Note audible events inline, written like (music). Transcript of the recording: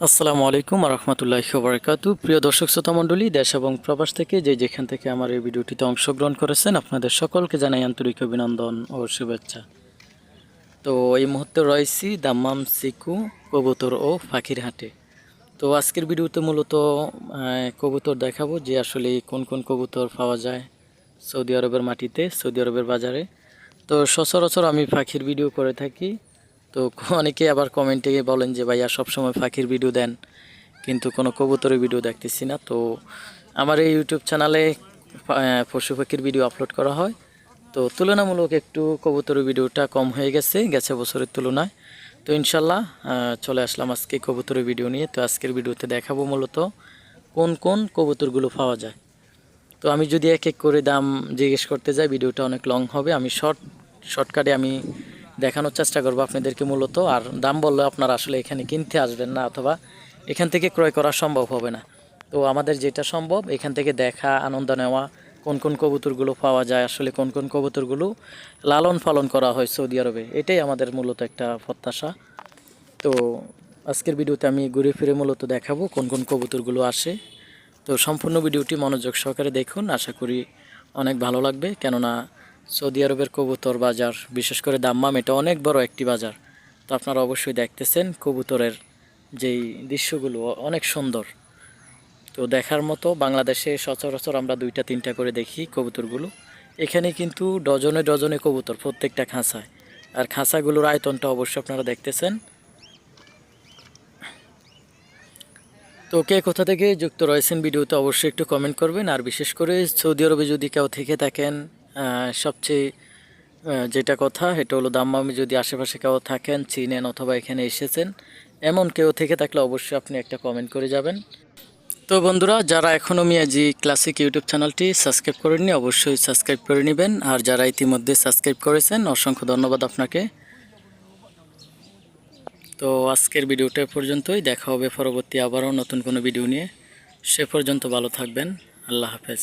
আসসালামু আলাইকুম রহমতুল্লাহ বরকাতু। প্রিয় দর্শক, শ্রোতা মণ্ডলী, দেশ এবং প্রবাস থেকে যে যেখান থেকে আমার এই ভিডিওটিতে অংশগ্রহণ করেছেন, আপনাদের সকলকে জানাই আন্তরিক অভিনন্দন ও শুভেচ্ছা। তো এই মুহূর্তে রয়েছি দাম্মাম সিকু কবুতর ও পাখির হাটে। তো আজকের ভিডিওতে মূলত কবুতর দেখাবো যে আসলে কোন কোন কবুতর পাওয়া যায় সৌদি আরবের মাটিতে, সৌদি আরবের বাজারে। তো সচরাচর আমি পাখির ভিডিও করে থাকি। তো (laughs) অনেকে আবার কমেন্টে বলেন যে, ভাইয়া, সবসময় পাখির ভিডিও দেন। কিন্তু কোনো কবুতরের ভিডিও দেখতেছি না। তো আমার এই ইউটিউব চ্যানেলে পশু পাখির ভিডিও আপলোড করা হয়। তো তুলনামূলক একটু কবুতরের ভিডিওটা কম হয়ে গেছে গেছে বছরের তুলনায়। তো ইনশাল্লাহ চলে আসলাম আজকে কবুতরের ভিডিও নিয়ে। তো আজকের ভিডিওতে দেখাবো মূলত কোন কোন কবুতরগুলো পাওয়া যায়। তো আমি যদি এক এক করে দাম জিজ্ঞেস করতে যাই ভিডিওটা অনেক লং হবে। আমি শর্ট শর্টকাটে আমি দেখানোর চেষ্টা করব আপনাদেরকে মূলত। আর দাম বললে আপনারা আসলে এখানে কিনতে আসবেন না অথবা এখান থেকে ক্রয় করা সম্ভব হবে না। তো আমাদের যেটা সম্ভব, এখান থেকে দেখা, আনন্দ নেওয়া, কোন কোন কবুতরগুলো পাওয়া যায়, আসলে কোন কোন কবুতরগুলো লালন পালন করা হয় সৌদি আরবে, এটাই আমাদের মূলত একটা প্রত্যাশা। তো আজকের ভিডিওতে আমি ঘুরে ফিরে মূলত দেখাবো কোন কোন কবুতরগুলো আসে। তো সম্পূর্ণ ভিডিওটি মনোযোগ সহকারে দেখুন, আশা করি অনেক ভালো লাগবে। কেননা সৌদি আরবের কবুতর বাজার, বিশেষ করে দাম্মাম, এটা অনেক বড় একটি বাজার। তো আপনারা অবশ্যই দেখতেছেন কবুতরের যেই দৃশ্যগুলো, অনেক সুন্দর। তো দেখার মতো বাংলাদেশে সচরাচর আমরা দুইটা, তিনটা করে দেখি কবুতরগুলো। এখানে কিন্তু ডজনে ডজনে কবুতর প্রত্যেকটা খাঁচায়। আর খাঁচাগুলোর আয়তনটা অবশ্যই আপনারা দেখতেছেন। তো কে কোথা থেকে যুক্ত রয়েছেন ভিডিওতে অবশ্যই একটু কমেন্ট করবেন। আর বিশেষ করে সৌদি আরবে যদি কেউ থেকে থাকেন সবচেয়ে যেটা কথা, এটা হলো দাম্মামে যদি আশেপাশে কেউ থাকেন, চিনেন অথবা এখানে এসেছেন, এমন কেউ থেকে থাকলে অবশ্যই আপনি একটা কমেন্ট করে যাবেন। তো বন্ধুরা, যারা এখনও মিয়াজি ক্লাসিক ইউটিউব চ্যানেলটি সাবস্ক্রাইব করেননি, অবশ্যই সাবস্ক্রাইব করে নেবেন। আর যারা ইতিমধ্যে সাবস্ক্রাইব করেছেন, অসংখ্য ধন্যবাদ আপনাকে। তো আজকের ভিডিওটা পর্যন্তই। দেখা হবে পরবর্তী আবারও নতুন কোনো ভিডিও নিয়ে। সে পর্যন্ত ভালো থাকবেন। আল্লাহ হাফেজ।